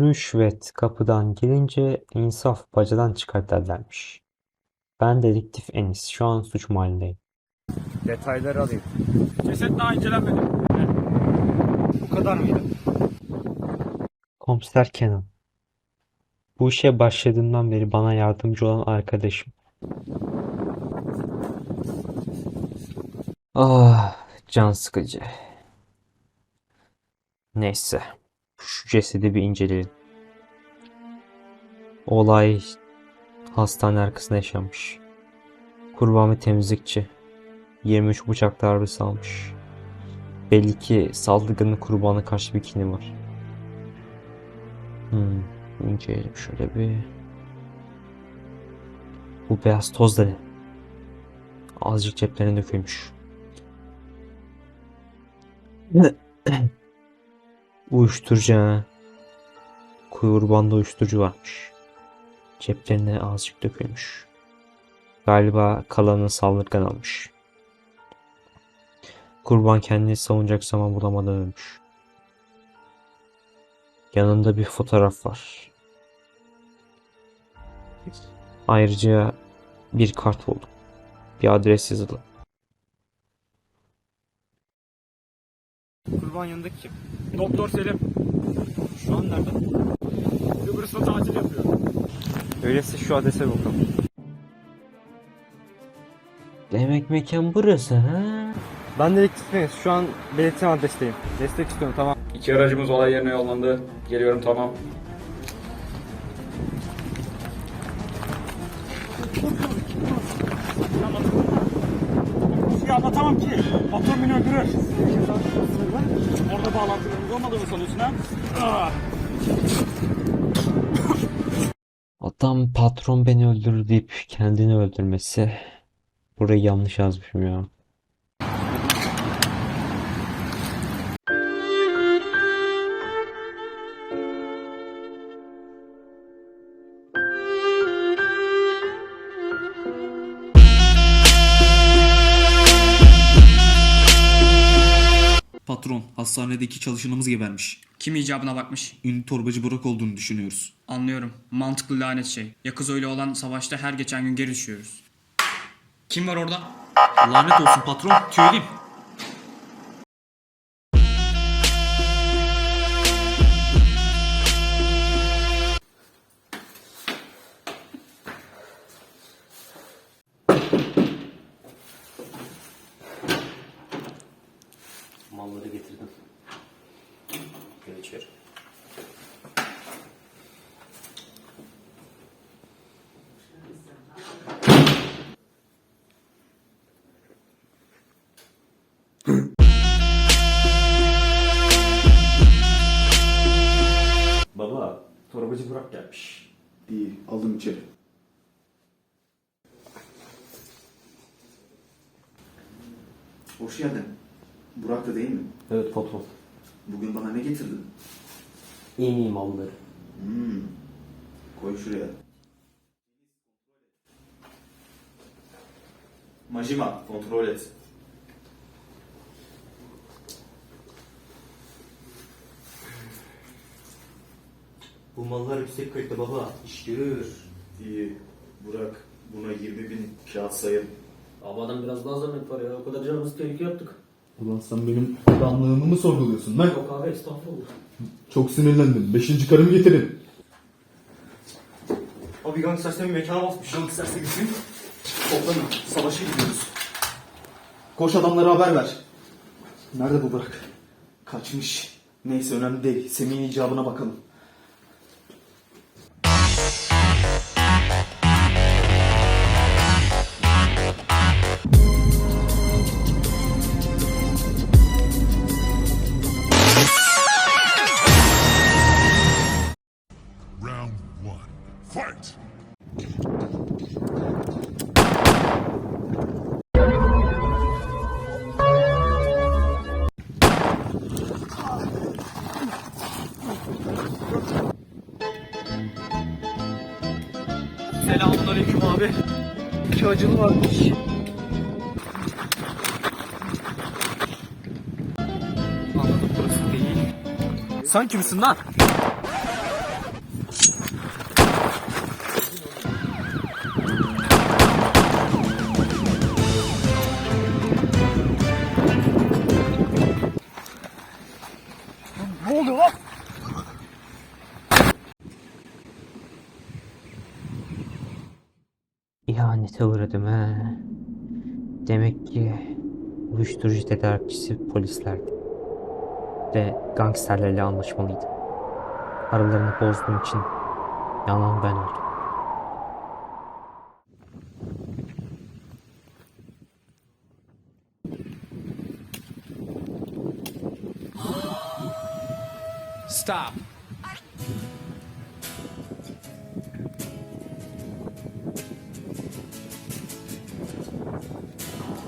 Rüşvet kapıdan girince insaf bacadan çıkar derlermiş. Ben dedektif Enis. Şu an suç mahallindeyim. Detayları alayım. Ceset daha incelenmedi. Bu kadar mıydı? Komiser Kenan. Bu işe başladığımdan beri bana yardımcı olan arkadaşım. Ah, can sıkıcı. Neyse. Şu cesedi bir inceleyelim. Olay hastane arkasında yaşanmış. Kurban bir temizlikçi. 23 bıçak darbesi almış. Belli ki saldırganın kurbanına karşı bir kini var. Hmm, inceleyelim şöyle bir. Bu beyaz toz da ne? Azıcık ceplerine dökülmüş. Uyuşturucu ha. Kurbanda uyuşturucu varmış. Ceplerine azıcık dökülmüş. Galiba kalanını saldırgan almış. Kurban kendini savunacak zaman bulamadan ölmüş. Yanında bir fotoğraf var. Ayrıca bir kart buldum. Bir adres yazılı. Kurban yanındaki kim? Doktor Selim. Şu an nerede? Kıbrıs'ta tatil yapıyor. Öyleyse şu adrese bakalım. Demek mekan burası ha? Ben dedektifim. Şu an belirtilen adresteyim. Destek istiyorum tamam. İki aracımız olay yerine yollandı. Geliyorum tamam. Ya anlatamam ki. Patron beni öldürür. Orada bağlantılarımız olmadığını sanıyorsun ha? Ah! Adam patron beni öldürür deyip kendini öldürmesi. Burayı yanlış yazmışım ya. Patron, hastanedeki çalışanımız gebermiş. Kim icabına bakmış? Ünlü torbacı Burak olduğunu düşünüyoruz. Anlıyorum. Mantıklı lanet şey. Yakız öyle olan savaşta her geçen gün geri düşüyoruz. Kim var orada? Lanet olsun patron, tüyelim. Torbacı Burak gelmiş. İyi, aldım içeri. Hoş geldin. Burak da değil mi? Evet patron. Bugün bana ne getirdin? En iyi malları. Hmm. Koy şuraya. Majima, kontrol et. Bu mallar yüksek kayıtlı baba. İş görür. İyi. Burak, buna 20 bin kağıt sayın. Ama adam biraz daha zahmet var ya. O kadar canımızı tehlike yaptık. Ulan sen benim adamlığımı mı sorguluyorsun lan? Yok abi estağfurullah. Çok sinirlendim. Beşinci karımı getirin. Abi gangster senin mekana basmış. Gangster sevgisi. Toplanın. Savaşa gidiyoruz. Koş adamlara haber ver. Nerede bu Burak? Kaçmış. Neyse önemli değil. Semih'in icabına bakalım. İki acılı varmış. Anladım burası değil. Sen kimsin lan? İhanete uğradım he. Demek ki uyuşturucu tedarikçisi polislerdi. Ve gangsterlerle anlaşmalıydı. Aralarını bozduğum için yanan ben oldum. Stop.